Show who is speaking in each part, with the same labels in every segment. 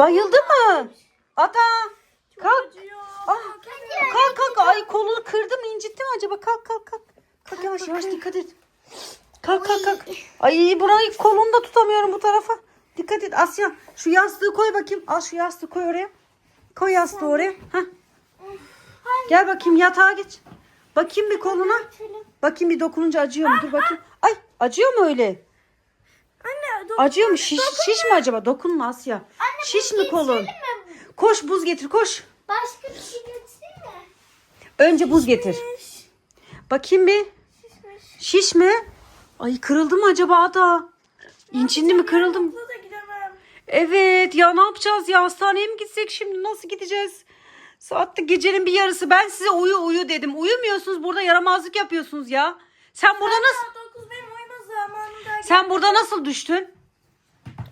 Speaker 1: Bayıldı mı? Ada kalk. Ah, kalk kalk. Ay kolunu kırdım incitti mi acaba? Kalk kalk kalk. Kalk yavaş yavaş dikkat et. Kalk kalk kalk. Ay burayı kolunu da tutamıyorum bu tarafa. Dikkat et Asya. Şu yastığı koy bakayım. Al şu yastığı koy oraya. Koy yastığı oraya. Heh. Gel bakayım yatağa geç. Bakayım bir koluna. Bakayım bir dokununca acıyor mu? Dur bakayım. Ay acıyor mu öyle?
Speaker 2: Anne dur.
Speaker 1: Acıyor mu? Şiş, şiş mi acaba? Dokunma Asya. şiş mi kolun? Koş buz getir koş.
Speaker 2: Başka bir şey getireyim mi?
Speaker 1: Önce buz getir. Bakayım bir.
Speaker 2: Şişmiş.
Speaker 1: Şiş mi? Ay kırıldı mı acaba Ada? İncindi mi kırıldı mı?
Speaker 2: Da.
Speaker 1: Evet ya ne yapacağız ya hastaneye mi gitsek şimdi nasıl gideceğiz? Saatte gecenin bir yarısı ben size uyu uyu dedim. Uyumuyorsunuz burada yaramazlık yapıyorsunuz ya. Sen burada nasıl
Speaker 2: Saat 9 benim uyuma zamanım
Speaker 1: sen burada nasıl düştün?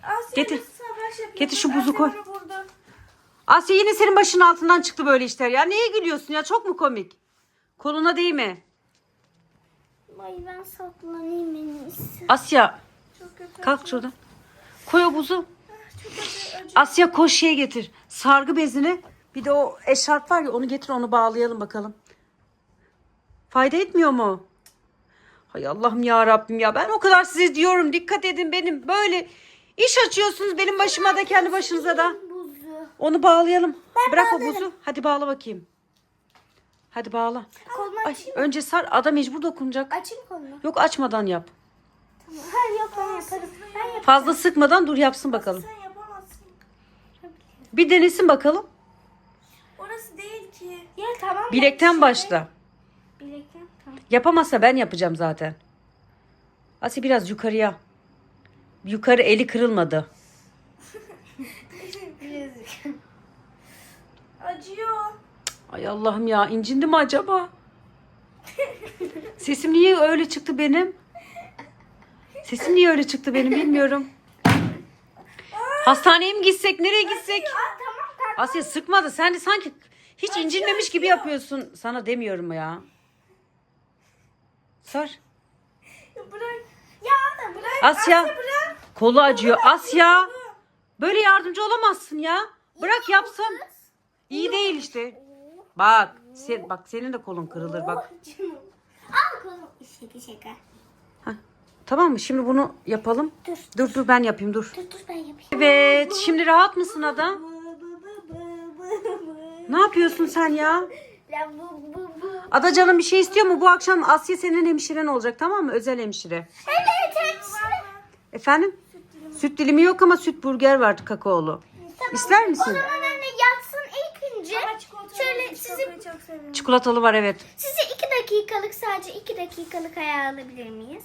Speaker 2: Asya
Speaker 1: Getir.
Speaker 2: savaş.
Speaker 1: Getir şu buzu
Speaker 2: Asya
Speaker 1: koy.
Speaker 2: beni vurdu.
Speaker 1: Asya yine senin başının altından çıktı böyle işler ya. Neye gülüyorsun ya çok mu komik? Koluna değil mi?
Speaker 2: Ay ben saklanayım en iyisi.
Speaker 1: Asya
Speaker 2: Çok kötü.
Speaker 1: kalk şuradan. Koy o buzu.
Speaker 2: Çok kötü acı.
Speaker 1: Asya koş şey getir. Sargı bezini. Bir de o eşarp var ya onu getir onu bağlayalım bakalım. Fayda etmiyor mu? Hay Allah'ım ya Rabbim ya. Ben o kadar size diyorum dikkat edin benim böyle iş açıyorsunuz benim başıma da kendi başınıza da.
Speaker 2: Buzu.
Speaker 1: Onu bağlayalım. Bırak o buzu. Hadi bağla bakayım. Hadi bağla. Ay,
Speaker 2: açayım.
Speaker 1: önce sar. Ada mecbur dokunacak.
Speaker 2: Açayım kolumu.
Speaker 1: Yok açmadan yap.
Speaker 2: Tamam. Ha yok ben yaparım. Ben yaparım.
Speaker 1: Fazla sıkmadan dur yapsın bakalım.
Speaker 2: Sen yapamazsın.
Speaker 1: Bir denesin bakalım.
Speaker 2: Orası değil ki. Ya tamam.
Speaker 1: Bilekten başla.
Speaker 2: Bilekten tamam.
Speaker 1: Yapamazsa ben yapacağım zaten. Asi biraz yukarıya. Yukarı eli kırılmadı.
Speaker 2: Birazcık. Acıyor.
Speaker 1: Ay Allah'ım ya incindi mi acaba? Sesim niye öyle çıktı benim? Sesim niye öyle çıktı benim bilmiyorum. Hastaneye mi gitsek? Nereye gitsek?
Speaker 2: Aa tamam.
Speaker 1: Asya sıkmadı. Sen de sanki hiç incinmemiş gibi yapıyorsun. Sana demiyorum ya. Sar.
Speaker 2: Bırak. Ya anne bırak.
Speaker 1: Asya.
Speaker 2: bırak.
Speaker 1: Kolu acıyor. Asya. Böyle yardımcı olamazsın ya. Bırak yapsın. İyi değil işte. Bak, sen, bak senin de kolun kırılır bak.
Speaker 2: Al kolumu. Şaka şaka.
Speaker 1: Tamam mı? Şimdi bunu yapalım.
Speaker 2: Dur.
Speaker 1: Dur dur ben yapayım dur.
Speaker 2: Dur dur ben yapayım.
Speaker 1: Evet, şimdi rahat mısın Ada? Ne yapıyorsun sen ya?
Speaker 2: La bu bu bu.
Speaker 1: Ada canım bir şey istiyor mu? Bu akşam Asya senin hemşiren olacak tamam mı? Özel hemşire.
Speaker 2: Evet.
Speaker 1: Efendim? Süt dilimi yok ama süt burger var kakaolu. İster
Speaker 2: O
Speaker 1: misin?
Speaker 2: zaman anne yatsın ilk önce. Şöyle sizi,
Speaker 3: çok seviyorum.
Speaker 1: Çikolatalı var evet.
Speaker 2: sizi iki dakikalık sadece iki dakikalık ayağa alabilir miyiz?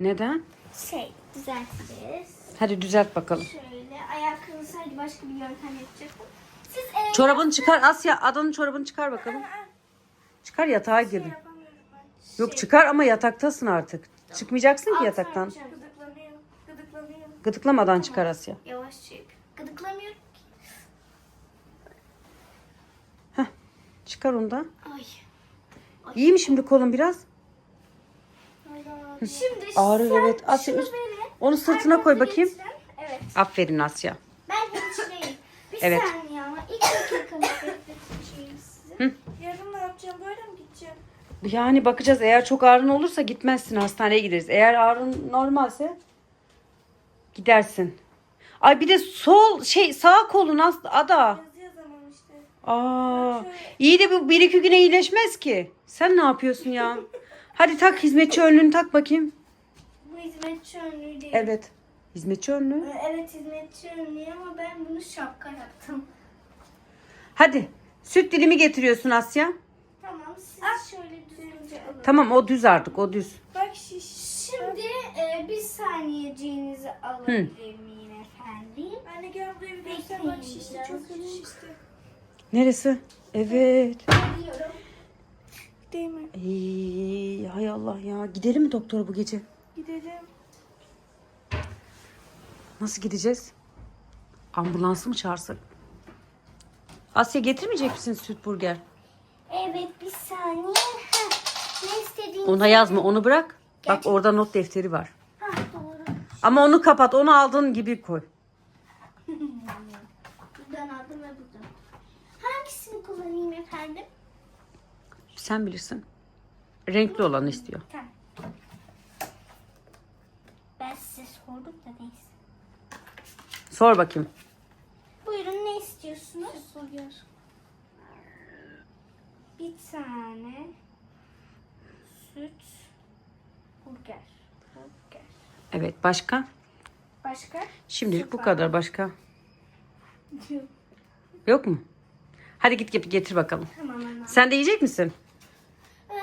Speaker 1: Neden?
Speaker 2: Şey düzelteceğiz.
Speaker 1: Hadi düzelt bakalım.
Speaker 2: Şöyle ayak kırılsaydı başka bir yöntem yapacaktım. Siz e,
Speaker 1: Çorabını çıkar Asya. Adanın çorabını çıkar bakalım. Çıkar yatağa girdin. Yok çıkar ama yataktasın artık. Çıkmayacaksın ki yataktan. Gıdıklamadan çıkar Asya.
Speaker 2: Yavaş çık. Gıdıklamıyorum ki.
Speaker 1: Çıkar onu da.
Speaker 2: Ay.
Speaker 1: İyi mi şimdi kolun biraz?
Speaker 2: Şimdi
Speaker 1: Ağrır
Speaker 2: sen
Speaker 1: evet. Asya
Speaker 2: şunu
Speaker 1: üst-
Speaker 2: verin.
Speaker 1: onu sırtına koy bakayım.
Speaker 2: Getirin. Evet. Aferin.
Speaker 1: Asya.
Speaker 2: Ben hemşireyim. Bir
Speaker 1: Evet.
Speaker 2: saniye ama. İki dakika bekleteceğim sizi.
Speaker 3: Yarın ne yapacağım? Böyle mi gideceğim?
Speaker 1: Yani bakacağız eğer çok ağrın olursa gitmezsin hastaneye gideriz. Eğer ağrın normalse gidersin. Ay bir de sol şey sağ kolun as- ada.
Speaker 3: Yazı yazamam işte.
Speaker 1: Aa, iyi de bu bir iki güne iyileşmez ki. Sen ne yapıyorsun ya? Hadi tak hizmetçi önlüğünü tak bakayım.
Speaker 2: Bu hizmetçi önlüğü değil.
Speaker 1: Evet. Hizmetçi önlüğü.
Speaker 2: Evet hizmetçi önlüğü ama ben bunu şapka yaptım.
Speaker 1: Hadi. Süt dilimi getiriyorsun Asya.
Speaker 2: Tamam siz şöyle düzgünce alın.
Speaker 1: Tamam o düz artık o düz.
Speaker 3: Bak şiş.
Speaker 2: Şimdi e, bir saniyeciğinizi alabilir miyim efendim?
Speaker 3: Anne gel buraya bir göster. Bak şişti. Çok kötü şişti.
Speaker 1: Neresi? Evet.
Speaker 2: Biliyorum.
Speaker 3: Değil mi?
Speaker 1: Ay, hay Allah ya. Gidelim mi doktora bu gece?
Speaker 3: Gidelim.
Speaker 1: Nasıl gideceğiz? Ambulansı mı çağırsak? Asya getirmeyecek misin süt burger?
Speaker 2: Evet bir saniye. Heh, ne istediğin?
Speaker 1: Ona yazma onu bırak. Bak orada not defteri var. Ama onu kapat onu aldığın gibi koy.
Speaker 2: Buradan aldım ve buradan. Hangisini kullanayım efendim?
Speaker 1: Sen bilirsin. Renkli olanı istiyor.
Speaker 2: Tamam. Ben size sordum da neyse.
Speaker 1: Sor bakayım.
Speaker 2: Buyurun ne istiyorsunuz? Burger. Bir tane süt.
Speaker 1: Evet başka?
Speaker 2: Başka?
Speaker 1: Şimdilik bu kadar başka. Yok mu? Hadi git git getir bakalım.
Speaker 2: Tamam ana.
Speaker 1: Sen de yiyecek misin?
Speaker 2: Ee,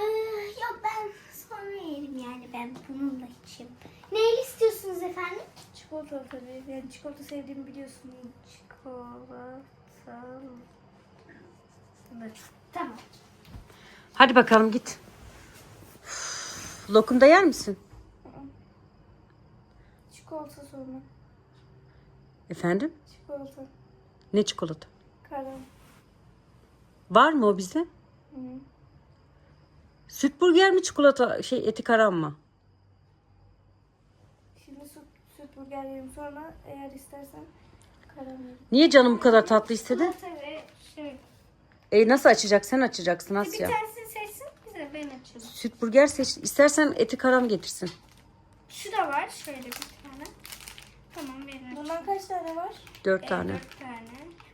Speaker 2: yok ben sonra yerim yani ben bununla içeyim. Neyle istiyorsunuz efendim?
Speaker 3: Çikolata tabii. Yani çikolata sevdiğimi biliyorsun. Çikolata. Evet.
Speaker 2: Tamam.
Speaker 1: Hadi bakalım git. Üf, Lokum da yer misin?
Speaker 3: Çikolata sorunu.
Speaker 1: Efendim?
Speaker 3: Çikolata.
Speaker 1: Ne çikolata?
Speaker 3: Karam.
Speaker 1: Var mı o bizde?
Speaker 3: Hı.
Speaker 1: Süt burger mi çikolata şey eti karam mı?
Speaker 3: Şimdi süt, süt burger yerim. Sonra eğer istersen karam yerim.
Speaker 1: Niye canım bu kadar tatlı istedi?
Speaker 2: Çikolata ve şey.
Speaker 1: E nasıl açacak? Sen açacaksın
Speaker 2: Bir
Speaker 1: Asya.
Speaker 2: tanesini seçsin bize ben açayım.
Speaker 1: Süt burger seç. İstersen eti karam getirsin.
Speaker 2: Şu da var şöyle bir.
Speaker 3: Bundan kaç tane var?
Speaker 1: Dört tane.
Speaker 2: Dört tane.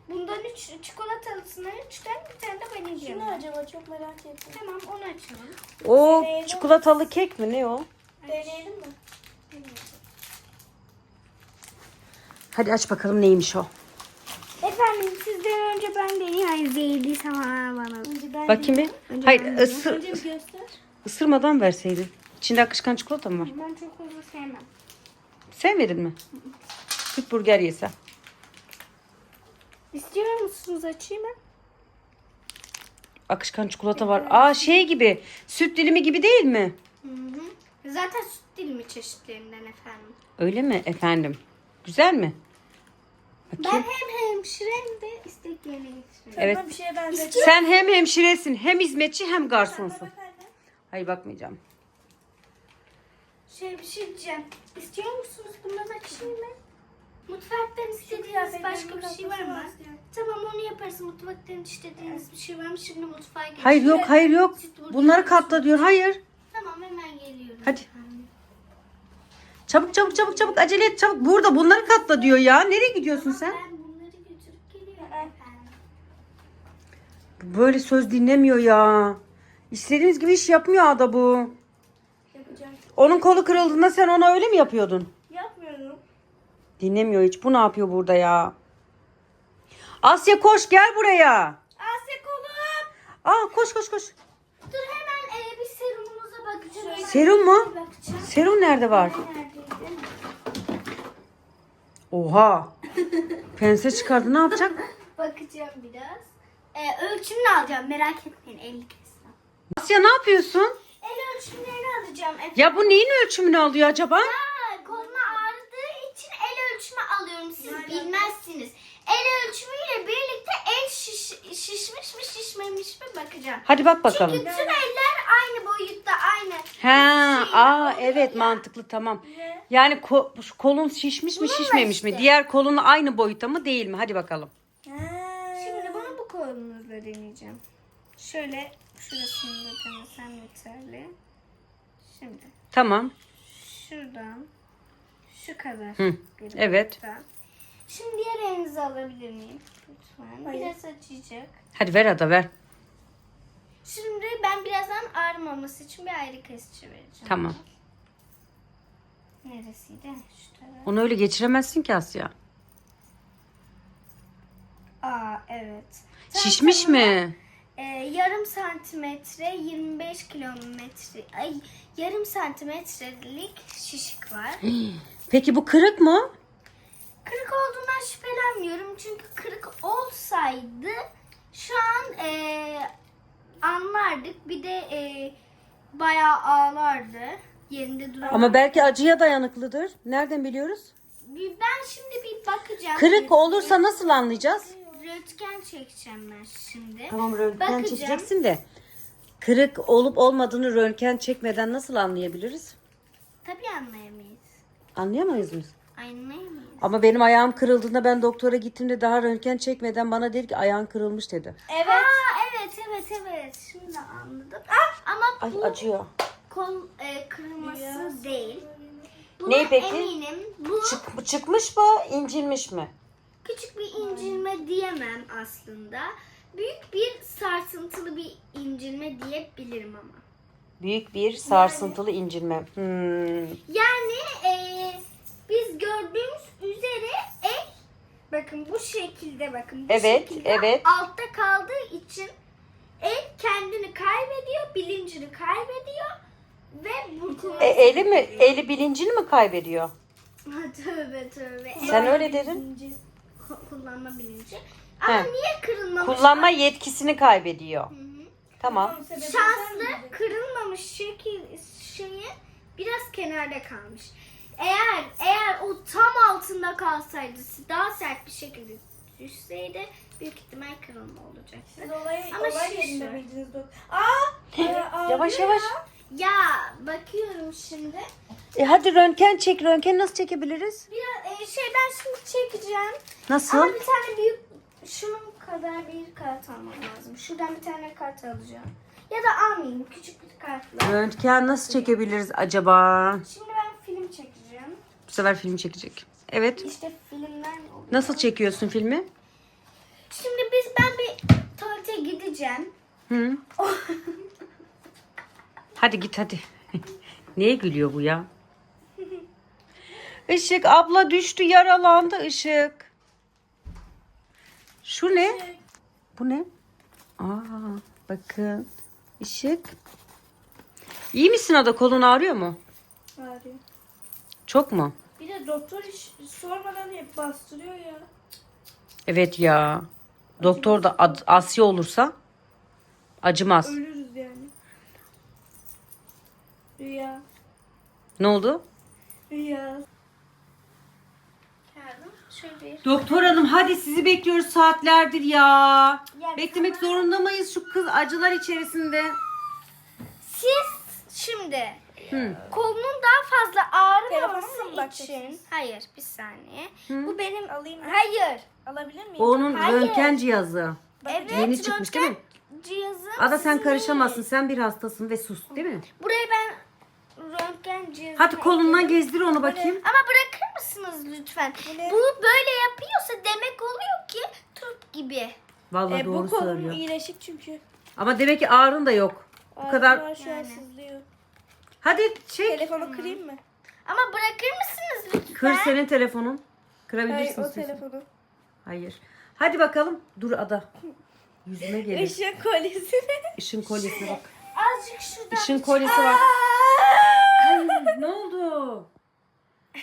Speaker 2: Bundan üç çikolatalısından üç tane bir tane de vanilya.
Speaker 3: Şu ne
Speaker 2: var.
Speaker 3: acaba? Çok merak ettim.
Speaker 2: Tamam onu açalım.
Speaker 1: O çikolatalı kek mi? Ne o?
Speaker 3: Deneyelim mi?
Speaker 1: Hadi aç bakalım neymiş o.
Speaker 2: Efendim sizden önce ben deneyeyim. Hayır zehirliyse bana bana.
Speaker 3: Önce ben
Speaker 1: Bakayım bir. Hayır ısır,
Speaker 3: Önce bir göster.
Speaker 1: ısırmadan verseydin. İçinde akışkan çikolata mı var?
Speaker 2: Ben çok fazla sevmem.
Speaker 1: Sevmedin mi? Süt burger yesen.
Speaker 2: İstiyor musunuz açayım mı?
Speaker 1: Akışkan çikolata var. Aa şey gibi. Süt dilimi gibi değil mi?
Speaker 2: Hı hı. Zaten süt dilimi çeşitlerinden efendim.
Speaker 1: Öyle mi efendim? Güzel mi?
Speaker 2: Ben
Speaker 1: Bakayım.
Speaker 2: hem hemşirem de istek yerine getiriyorum.
Speaker 1: Evet.
Speaker 3: Bir şeye benzer.
Speaker 1: Sen hem hemşiresin, hem hizmetçi, hem garsonsun. Hayır bakmayacağım.
Speaker 2: Şey bir şey diyeceğim. İstiyor musunuz bundan açayım mı? Mutfaktan istediğiniz başka bir şey var mı? Tamam onu yaparız. Mutfaktan istediğiniz bir şey var mı? Şimdi mutfağa geçelim.
Speaker 1: Hayır yok, hayır yok. Bunları katla diyor. Hayır.
Speaker 2: Tamam hemen geliyorum.
Speaker 1: Hadi. Çabuk çabuk çabuk çabuk acele et çabuk. Burada bunları katla diyor ya. Nereye gidiyorsun sen?
Speaker 2: Ben bunları götürüp geliyorum efendim.
Speaker 1: Böyle söz dinlemiyor ya. İstediğiniz gibi iş yapmıyor ada bu.
Speaker 3: Yapacağım.
Speaker 1: Onun kolu kırıldığında sen ona öyle mi yapıyordun? Dinlemiyor hiç. Bu ne yapıyor burada ya? Asya koş gel buraya.
Speaker 2: Asya kolum.
Speaker 1: Aa koş koş koş.
Speaker 2: Dur hemen e, bir serumumuza bakacağım.
Speaker 1: Serum mu?
Speaker 2: Bakacağım.
Speaker 1: Serum nerede var?
Speaker 2: Neredeydi?
Speaker 1: Oha. Pense çıkardı ne yapacak?
Speaker 2: Bakacağım biraz. E, ölçümünü alacağım merak etmeyin 50 kez.
Speaker 1: Asya ne yapıyorsun?
Speaker 2: El ölçümlerini alacağım. efendim.
Speaker 1: Ya bu neyin ölçümünü alıyor acaba?
Speaker 2: Ha, koluna ağrıdığı için el alıyorum. Siz bilmezsiniz. El ölçümüyle birlikte el şiş, şişmiş mi şişmemiş mi bakacağım.
Speaker 1: Hadi bak bakalım.
Speaker 2: Çünkü tüm eller aynı boyutta aynı.
Speaker 1: Ha,
Speaker 2: Şey,
Speaker 1: aa
Speaker 2: oluyor
Speaker 1: evet
Speaker 2: ya.
Speaker 1: mantıklı tamam.
Speaker 3: Ne?
Speaker 1: Yani ko- şu kolun şişmiş mi şişmemiş mi?
Speaker 2: işte.
Speaker 1: Diğer kolun aynı boyutta mı değil mi? Hadi bakalım.
Speaker 3: Ha.
Speaker 2: Şimdi bunu bu kolunuzla deneyeceğim. Şöyle şurasını da denesem yeterli. Şimdi
Speaker 1: Tamam.
Speaker 2: şuradan şu kadar.
Speaker 1: Hı, evet.
Speaker 2: boyutta. Şimdi diğer elinizi alabilir miyim? Lütfen.
Speaker 3: Hayır.
Speaker 2: Biraz acıyacak.
Speaker 1: Hadi ver ada ver.
Speaker 2: Şimdi ben birazdan ağrımaması için bir ayrı kesici vereceğim.
Speaker 1: Tamam.
Speaker 2: Neresiydi? Şu taraf.
Speaker 1: Onu öyle geçiremezsin ki Asya.
Speaker 2: Aa evet.
Speaker 1: Şişmiş mi?
Speaker 2: Ee, yarım santimetre 25 kilometre ay yarım santimetrelik şişik var.
Speaker 1: Peki bu kırık mı?
Speaker 2: Kırık olduğundan şüphelenmiyorum çünkü kırık olsaydı şu an e, anlardık. Bir de e, bayağı ağlardı. Yerinde duramaz.
Speaker 1: Ama belki acıya dayanıklıdır. Nereden biliyoruz?
Speaker 2: Bir- Ben şimdi bir bakacağım.
Speaker 1: Kırık olursa nasıl anlayacağız?
Speaker 2: Röntgen çekeceğim ben şimdi.
Speaker 1: Tamam röntgen
Speaker 2: Bakacağım.
Speaker 1: çekeceksin de. Kırık olup olmadığını röntgen çekmeden nasıl anlayabiliriz?
Speaker 2: Tabii anlayamayız.
Speaker 1: Anlayamayız mı?
Speaker 2: Anlayamayız.
Speaker 1: Ama benim ayağım kırıldığında ben doktora gittiğimde daha röntgen çekmeden bana dedi ki ayağın kırılmış dedi.
Speaker 2: Evet. Aa, evet evet evet. Şimdi anladım. Ama
Speaker 1: Ay
Speaker 2: bu
Speaker 1: acıyor.
Speaker 2: kol e, kırılması değil. Buna
Speaker 1: Ne peki?
Speaker 2: eminim. Bu
Speaker 1: Çık, bu çıkmış mı, incinmiş mi?
Speaker 2: küçük bir incinme diyemem aslında. Büyük bir sarsıntılı bir incinme diyebilirim ama.
Speaker 1: Büyük bir sarsıntılı incinme. Hmm.
Speaker 2: Yani eee, biz gördüğümüz üzere el bakın bu şekilde bakın bu
Speaker 1: Evet,
Speaker 2: şekilde
Speaker 1: evet.
Speaker 2: altta kaldığı için el kendini kaybediyor, bilincini kaybediyor ve burkulması.
Speaker 1: E, eli mi? Eli bilincini mi kaybediyor?
Speaker 2: tövbe tövbe.
Speaker 1: Sen
Speaker 2: El
Speaker 1: öyle
Speaker 2: bilinci, ko- kullanma bilinci. Ama
Speaker 1: He.
Speaker 2: niye kırılmamış?
Speaker 1: Kullanma yetkisini kaybediyor.
Speaker 2: Hı hı.
Speaker 1: Tamam.
Speaker 2: Şanslı kırılmamış şekil şeyi biraz kenarda kalmış. Eğer eğer o tam altında kalsaydı daha sert bir şekilde düşseydi büyük ihtimal kırılma olacaktı.
Speaker 3: Siz olay,
Speaker 2: Ama
Speaker 3: olay
Speaker 2: şiş
Speaker 3: yerinde doktor? Aa! Aa,
Speaker 1: Yavaş yavaş.
Speaker 3: ya.
Speaker 2: Ya bakıyorum şimdi.
Speaker 1: E hadi röntgen çek. Röntgen nasıl çekebiliriz?
Speaker 2: Biraz e, şey ben şimdi çekeceğim.
Speaker 1: Nasıl?
Speaker 2: Ama bir tane büyük şunun kadar bir kart almam lazım. Şuradan bir tane kart alacağım. Ya da almayayım küçük bir kartla.
Speaker 1: Röntgen nasıl çekebiliriz acaba?
Speaker 2: Şimdi ben film çekeceğim.
Speaker 1: Bu sefer film çekecek. Evet.
Speaker 2: İşte filmler oluyor.
Speaker 1: Nasıl çekiyorsun filmi?
Speaker 2: Şimdi biz ben bir tuvalete gideceğim.
Speaker 1: Hı? Hadi git hadi. Neye gülüyor bu ya? Işık abla düştü yaralandı Işık. Şu ne? Bu ne? Aa bakın. Işık. İyi misin ada kolun ağrıyor mu?
Speaker 3: Ağrıyor.
Speaker 1: Çok mu?
Speaker 3: Bir de doktor hiç sormadan hep bastırıyor ya.
Speaker 1: Evet ya. Doktor da Ad- Asya olursa acımaz.
Speaker 3: Ölürüz yani. Rüya.
Speaker 1: Ne oldu?
Speaker 3: Rüya.
Speaker 2: Bir.
Speaker 1: Doktor hanım hadi sizi bekliyoruz saatlerdir ya.
Speaker 2: Ya
Speaker 1: Beklemek zorunda mıyız şu kız acılar içerisinde?
Speaker 2: Siz şimdi
Speaker 1: Hı.
Speaker 2: kolunun daha fazla ağrımaması için. Hayır bir saniye.
Speaker 3: Bu benim alayım. mı?
Speaker 2: Hayır.
Speaker 3: Alabilir miyim?
Speaker 1: Onun
Speaker 2: Hayır.
Speaker 1: röntgen cihazı.
Speaker 2: Evet.
Speaker 1: Yeni çıkmış değil mi?
Speaker 2: Cihazı.
Speaker 1: Ada sen karışamazsın. Sen bir hastasın ve sus değil mi?
Speaker 2: Buraya ben röntgen cihazı.
Speaker 1: Hadi kolundan gezdir onu bakayım.
Speaker 2: Ama bırakır mısınız lütfen? Bu böyle yapıyorsa demek oluyor ki turp gibi.
Speaker 1: Vallahi
Speaker 3: E,
Speaker 1: doğru
Speaker 3: bu kolum
Speaker 1: söylüyor.
Speaker 3: iyileşik çünkü.
Speaker 1: Ama demek ki ağrın da yok. Bu kadar.
Speaker 3: Ağrılar şu an sızlıyor.
Speaker 1: Hadi çek.
Speaker 3: Telefonu kırayım mı?
Speaker 2: Ama bırakır mısınız lütfen?
Speaker 1: Kır senin telefonun.
Speaker 3: Hayır
Speaker 1: Kırabilirsin.
Speaker 3: o
Speaker 1: istiyorsan.
Speaker 3: telefonu.
Speaker 1: Hayır. Hadi bakalım. Dur Ada. Yüzüme gelir.
Speaker 3: Işık kolyesini.
Speaker 1: Işın kolyesine bak.
Speaker 2: Azıcık şuradan.
Speaker 1: Işın kolyesi var. Ne oldu?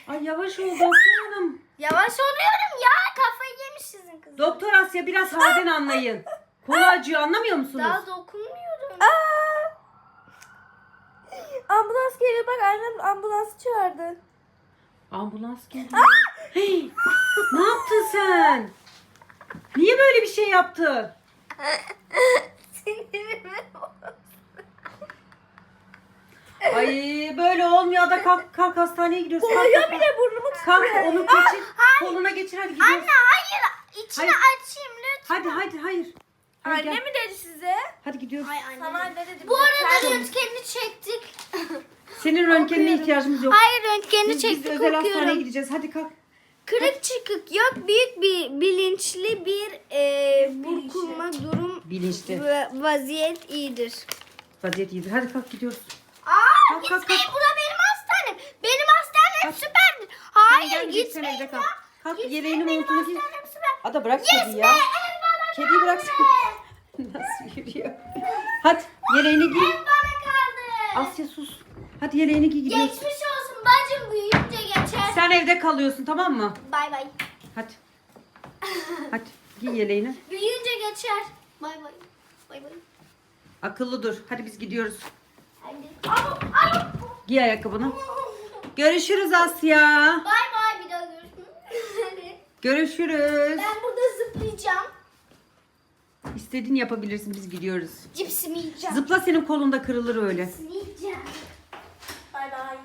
Speaker 1: Ay yavaş ol doktor hanım.
Speaker 2: Yavaş oluyorum ya. Kafayı yemiş sizin kız.
Speaker 1: Doktor Asya biraz halden anlayın. Kolu acıyor anlamıyor musunuz?
Speaker 2: Daha dokunmuyorum.
Speaker 3: Ambulans geliyor bak annem ambulans çağırdı.
Speaker 1: Ambulans geliyor. Hey, ne yaptın sen? Niye böyle bir şey yaptın?
Speaker 2: Sinirimi
Speaker 1: Ay böyle olmuyor da kalk kalk hastaneye gidiyoruz. Kalk,
Speaker 3: Oluyor
Speaker 1: kalk,
Speaker 3: bir de burnumu
Speaker 1: kalk onu geçir. Koluna geçir hadi gidiyoruz.
Speaker 2: Anne hayır. İçini
Speaker 1: Hayır.
Speaker 2: açayım lütfen.
Speaker 1: Hadi hadi hayır. Hadi,
Speaker 3: Anne
Speaker 1: gel.
Speaker 3: mi dedi size?
Speaker 1: hadi gidiyoruz.
Speaker 2: Ay anne.
Speaker 3: Sana anne dedi.
Speaker 2: Bu arada röntgenini çektik.
Speaker 1: Senin röntgenine ihtiyacımız yok.
Speaker 2: Hayır röntgenini
Speaker 1: Biz, biz
Speaker 2: çektik
Speaker 1: özel hastaneye
Speaker 2: okuyorum.
Speaker 1: gideceğiz. Hadi kalk.
Speaker 2: Kırık çıkık yok. Büyük bir bilinçli bir e, burkulma durum
Speaker 1: Bilinçli.
Speaker 2: ve vaziyet iyidir.
Speaker 1: Vaziyet iyidir. Hadi kalk gidiyoruz.
Speaker 2: Aa
Speaker 1: Kalk, kalk,
Speaker 2: gitmeyin
Speaker 1: kalk.
Speaker 2: bura benim hastanem. Benim hastanem
Speaker 1: Kalk.
Speaker 2: süperdir. Hayır
Speaker 1: gel, git sen
Speaker 2: gitmeyin
Speaker 1: evde kal. Kalk yeleğini montunu giy. Ada bırak
Speaker 2: Yes
Speaker 1: kediyi
Speaker 2: be
Speaker 1: ya.
Speaker 2: bana
Speaker 1: Kediyi bırak. Nasıl yürüyor? Hadi yeleğini giy.
Speaker 2: Ev bana kaldı.
Speaker 1: Asya sus. Hadi yeleğini giy gidiyoruz.
Speaker 2: Geçmiş olsun bacım büyüyünce geçer.
Speaker 1: Sen evde kalıyorsun tamam mı?
Speaker 2: Bay bay.
Speaker 1: Hadi. Hadi giy yeleğini.
Speaker 2: Büyüyünce geçer. Bay bay. Bay bay.
Speaker 1: Akıllı dur. Hadi biz gidiyoruz. Giy ayakkabını. Görüşürüz Asya.
Speaker 2: Bay bay bir daha görüşürüz.
Speaker 1: Görüşürüz.
Speaker 2: Ben burada zıplayacağım.
Speaker 1: İstediğin yapabilirsin biz gidiyoruz.
Speaker 2: Cipsimi yiyeceğim.
Speaker 1: Zıpla senin kolunda kırılır öyle.
Speaker 2: Cipsimi yiyeceğim. Bay bay.